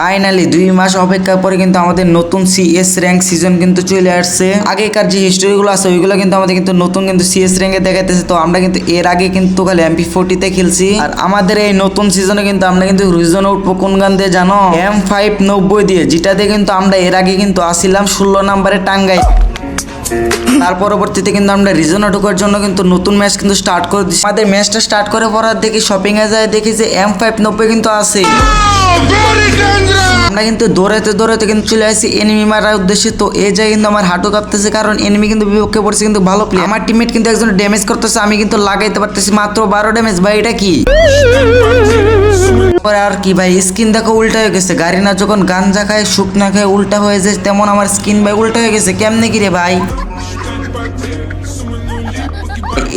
Finally দুই মাস অপেক্ষার পরে কিন্তু আমাদের নতুন সিএস র্যাঙ্ক সিজন কিন্তু চলে আসছে। আগেকার যে হিস্টোরিগুলো আছে, ওইগুলো কিন্তু আমাদের কিন্তু নতুন কিন্তু সিএস র্যাঙ্কে দেখাইতেছে। তো আমরা কিন্তু এর আগে কিন্তু খালি এমপি ফোর্টিতে খেলছি। আর আমাদের এই নতুন সিজনে কিন্তু আমরা কিন্তু রিজনে উঠবো কোন গান দিয়ে জানো? এম ফাইভ নব্বই দিয়ে, যেটা দিয়ে কিন্তু আমরা এর আগে কিন্তু আসিলাম ষোলো নাম্বারে টাঙ্গাই তার পরবর্তীতে কিন্তু আমরা রিজনে ঢোকার জন্য কিন্তু নতুন ম্যাচ কিন্তু স্টার্ট করে দিচ্ছি আমাদের ম্যাচটা স্টার্ট করে পড়ার দেখি শপিং এ যায় দেখি যে এম ফাইভ নব্বই কিন্তু আছে। আমরা কিন্তু দৌড়াতে দৌড়াতে কিন্তু চলে আসি এনিমি মারার উদ্দেশ্যে। তো এই জায়গায় কিন্তু আমার হাঁটু কাঁপতেছে কারণ এনিমি কিন্তু বিপক্ষে পড়ছে কিন্তু ভালো প্লেয়ার আমার টিমমেট কিন্তু একজন ড্যামেজ করতেছে, আমি কিন্তু লাগাইতে পারতেছি মাত্র বারো ড্যামেজ ভাই, এটা কি? আর কি ভাই স্কিন দেখো উল্টা হয়ে গেছে। গাড়ি না যখন গাঞ্জা খায়, শুকনা খায়, উল্টা হয়ে যায়, তেমন আমার স্কিন ভাই উল্টা হয়ে গেছে। কেমনে কি রে ভাই?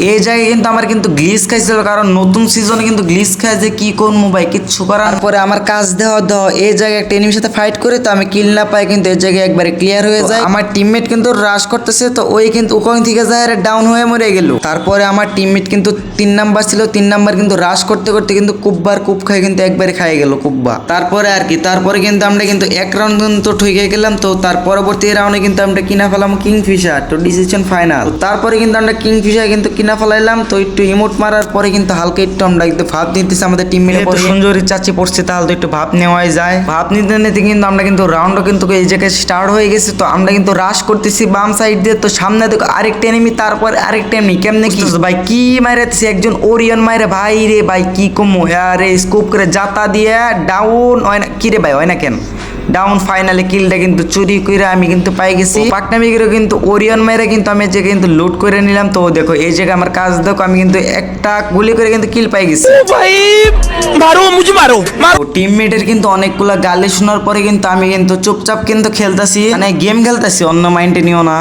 এই জায়গায় কিন্তু আমার কিন্তু গ্লিস খাইছিল কারণ নতুন সিজনে কিন্তু গ্লিস খায় যে কি করব ভাই কিচ্ছু করার পরে আমার কাজ দেওয়া দেওয়া এই জায়গায় একটা এনিমির সাথে ফাইট করে তো আমি কিল না পাই কিন্তু এই জায়গায় একবারে ক্লিয়ার হয়ে যায়। আমার টিমমেট কিন্তু রাশ করতেছে তো ওই কিন্তু ওখান থেকে যায় ডাউন হয়ে মরে গেল। তারপরে আমার টিমমেট কিন্তু তিন নাম্বার ছিল তিন নাম্বার কিন্তু রাশ করতে করতে কিন্তু কুব্বার কুপ খাই কিন্তু একবারে খাই গেল কুব্বা। তারপরে আর কি তারপরে কিন্তু আমরা কিন্তু এক রাউন্ড কিন্তু ঠকে গেলাম তো তার পরবর্তী রাউন্ডে কিন্তু আমরা কিনা ফেলাম কিং ফিশার তো ডিসিশন ফাইনাল তারপরে কিন্তু আমরা কিং ফিশার কিন্তু কিনা ফেলাইলাম তো একটু ইমোট মারার পরে কিন্তু হালকা একটু আমরা একটু ভাব নিতেছি আমাদের টিম মিলে সুন্দর চাচি পড়ছে তাহলে তো একটু ভাব নেওয়াই যায়। ভাব নিতে নিতে কিন্তু আমরা কিন্তু রাউন্ডও কিন্তু এই জায়গায় স্টার্ট হয়ে গেছে তো আমরা কিন্তু রাশ করতেছি বাম সাইড দিয়ে তো সামনে দেখো আরেকটা এনিমি তারপর আরেকটা এনিমি কেমনে কি? ভাই কি মারাতেছে একজন ওরিয়ন মারে ভাই রে ভাই কি কমু? আরে স্কোপ করে জাতা দিয়ে ডাউন হয় না কি রে ভাই হয় না কেন? ডাউন ফাইনালে কিলটা কিন্তু চুরি করে আমি কিন্তু পাই গেছি। পাকনামি করে কিন্তু ওরিয়ন মেরে কিন্তু আমি যে কিন্তু লুট করে নিলাম। তো দেখো এই জায়গায় আমার কাজ দেখো আমি কিন্তু একটা গুলি করে কিন্তু কিল পাই গেছি। ভাই মারো মুজি মারো টিমমেটের কিন্তু অনেকগুলো গালি শোনার পরে কিন্তু আমি কিন্তু চুপচাপ কিন্তু খেলতাছি। মানে গেম খেলতাছি অন্য মাইন্ডে নিও না।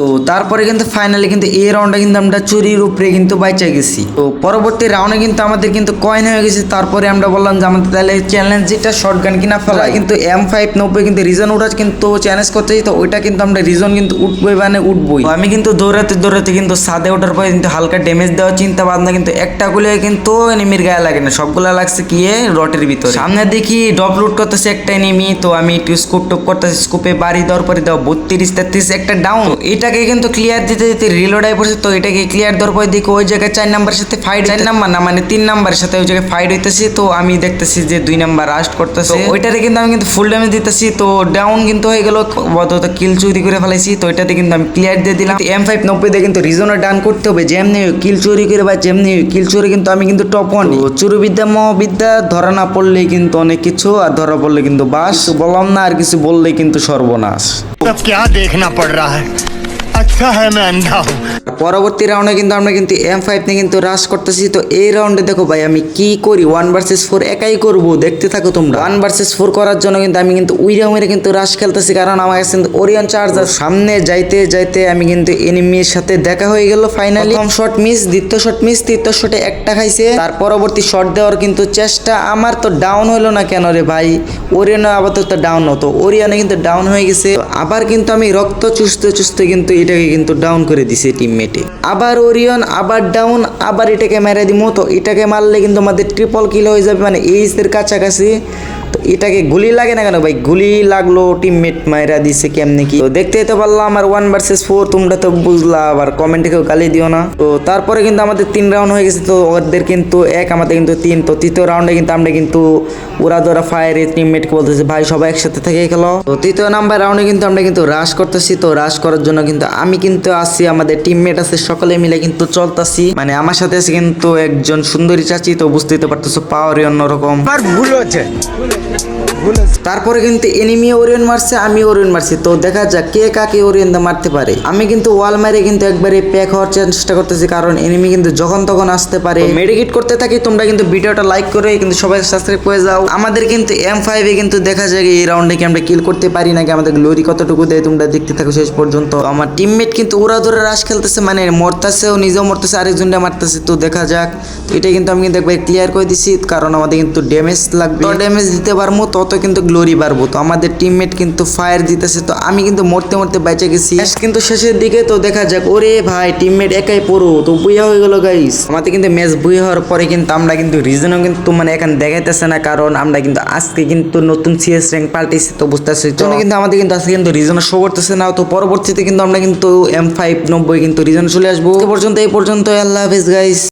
তো তারপরে কিন্তু ফাইনালি কিন্তু এই রাউন্ডে কিন্তু আমরা চুরির উপরে কিন্তু বাইচা গেছি। তো পরবর্তী রাউন্ডে কিন্তু আমাদের কিন্তু কয়েন হয়ে গেছে। তারপরে আমরা বললাম যে আমাদের তাহলে চ্যালেঞ্জ যেটা শর্ট গান কিনা ফেলা কিন্তু এম ফাইভ নব্বই কিন্তু রিজন উঠা কিন্তু চ্যালেঞ্জ করতেছি তো ওইটা কিন্তু আমরা রিজন কিন্তু উঠবই মানে উঠবই। আমি কিন্তু দৌড়াতে দৌড়াতে কিন্তু সাদে ওঠার পরে কিন্তু হালকা ড্যামেজ দেওয়ার চিন্তা ভাবনা কিন্তু একটা গুলো কিন্তু এনিমির গায়ে লাগে না, সবগুলা লাগছে কি রটের ভিতরে। সামনে দেখি ডপ লুট করতেছে একটা এনিমি তো আমি একটু স্কুপ টপ করতেছি স্কুপে বাড়ি দেওয়ার পরে দাও, বত্রিশ তেত্রিশ একটা ডাউন এটাকে কিন্তু ক্লিয়ার দিতে দিতে রিলোড আই পড়ছে তো এটাকে ক্লিয়ার দেওয়ার পরে দেখি ওই জায়গায় চার নাম্বারের সাথে ফাইট চার নাম্বার না মানে তিন নাম্বারের সাথে ওই জায়গায় ফাইট হইতেছে তো আমি দেখতেছি যে দুই নাম্বার রাস্ট করতেছে ওইটাতে কিন্তু আমি কিন্তু ফুল ড্যামেজ দিতেছি তো ডাউন কিন্তু হয়ে গেল বদত কিল চুরি করে ফেলাইছি তো এটাতে কিন্তু আমি ক্লিয়ার দিয়ে দিলাম এম ফাইভ নব্বই দিয়ে কিন্তু রিজনে ডান করতে হবে যেমনি কিল চুরি করে বা যেমনি কিল চুরি কিন্তু আমি কিন্তু টপ ওয়ান চুরি বিদ্যা মহাবিদ্যা ধরা না পড়লেই কিন্তু অনেক কিছু আর ধরা পড়লে কিন্তু বাস বললাম না আর কিছু বললেই কিন্তু সর্বনাশ अब क्या देखना पड़ रहा है अच्छा है मैं अंधा हूँ পরবর্তী রাউন্ডে কিন্তু আমরা কিন্তু এম ফাইভ নিয়ে কিন্তু রাশ করতেছি তো এই রাউন্ডে দেখো ভাই আমি কি করি ওয়ান ভার্সেস ফোর একাই করব দেখতে থাকো তোমরা ওয়ান ভার্সেস ফোর করার জন্য কিন্তু আমি কিন্তু উইরা উইরা কিন্তু রাশ খেলতেছি কারণ আমার কাছে কিন্তু ওরিয়ন চার্জার সামনে যাইতে যাইতে আমি কিন্তু এনিমির সাথে দেখা হয়ে গেল ফাইনালি প্রথম শট মিস দ্বিতীয় শট মিস তৃতীয় শটে একটা খাইছে তার পরবর্তী শট দেওয়ার কিন্তু চেষ্টা আমার তো ডাউন হলো না কেন রে ভাই ওরিয়ন আপাতত ডাউন হতো ওরিয়নে কিন্তু ডাউন হয়ে গেছে আবার কিন্তু আমি রক্ত চুষতে চুষতে কিন্তু এটাকে কিন্তু ডাউন করে দিছে টিমমেটে আবার ওরিয়ন, আবার ডাউন আবার এটাকে মেরে দিমো। তো এটাকে মারলে কিন্তু আমাদের ট্রিপল কিল হয়ে যাবে। মানে এইসের কাছাকাছি তো এটাকে গুলি লাগে না কেন ভাই? গুলি লাগল টিমমেট মাইরা দিছে কেমনে কি? তো দেখতে তো পারলাম আমার ওয়ান ভার্সেস ফোর তোমরা তো বুঝলা, আবার কমেন্টে কেউ গালি দিও না। তো তারপরে কিন্তু আমাদের তিন রাউন্ড হয়ে গেছে, তো ওদের কিন্তু এক, আমাদের কিন্তু তিন। তো তৃতীয় রাউন্ডে কিন্তু আমরা কিন্তু ওরা ধরা ফায়ারে টিমমেটকে বলতেছে, ভাই, সবাই একসাথে থেকে খেলো। তো তৃতীয় নাম্বার রাউন্ডে কিন্তু আমরা কিন্তু রাশ করতেছি, তো রাশ করার জন্য কিন্তু আমি কিন্তু আছি, আমাদের টিমমেট আছে, সকলে মিলে কিন্তু চলতাছি। মানে আমার সাথে আছে কিন্তু একজন সুন্দরী চাচি, তো বুঝতেই তো পারতেছো পাওয়ারই অন্যরকম। আমার ভুল হচ্ছে। Thank you. তারপরে কিন্তু এনিমি ওরিয়ন মারছে আমি ওরিয়ন মারছি। তো দেখা যাক কে কাকে ওরিয়ন মারতে পারে। আমি কিন্তু ওয়াল মারে কিন্তু একবারে প্যাক হওয়ার চেষ্টা করতেছি কারণ এনিমি কিন্তু যখন তখন আসতে পারে। মেডিকেট করতে থাকি তোমরা কিন্তু ভিডিওটা লাইক করে কিন্তু সবাই সাবস্ক্রাইব করে যাও। আমাদের কিন্তু এম ফাইভে কিন্তু দেখা যায় এই রাউন্ডে কি আমরা কিল করতে পারি নাকি আমাদের গ্লোরি কতটুকু দেয় তোমরা দেখতে থাকো শেষ পর্যন্ত। আমার টিমমেট কিন্তু ওরা ধরে রাশ খেলতেছে মানে মরতেছে ও নিজেও মরতেছে আরেকজনটা মারতেছে। তো দেখা যাক এটা কিন্তু আমি কিন্তু একবার ক্লিয়ার করে দিছি কারণ আমাদের কিন্তু ড্যামেজ লাগবে। ড্যামেজ দিতে পারব তত কিন্তু গ্লোরি বাড়বো। তো আমাদের টিমমেট কিন্তু ফায়ার দিতেছে। তো আমি কিন্তু মরতে মরতে বেঁচে গেছি। কিন্তু শেষের দিকে তো দেখা যাক। ওরে ভাই টিমমেট একাই পড়ো। তো বুইয়া হয়ে গেল গাইস আমাদের কিন্তু ম্যাচ বুইয়া হওয়ার পরে কিন্তু আমরা কিন্তু রিজনও কিন্তু মানে এখানে দেখাইতেছে না। কারণ আমরা কিন্তু আজকে কিন্তু নতুন সিএস র্যাঙ্ক পাল্টেছি তো বুঝতেছি তো। কিন্তু আমাদের কিন্তু আজকে কিন্তু রিজন শো করতেছে না। তো পরবর্তীতে কিন্তু আমরা কিন্তু এম ফাইভ নব্বই কিন্তু রিজন চলে আসব। পর্যন্ত এই পর্যন্ত আল্লাহ হাফিজ গাইস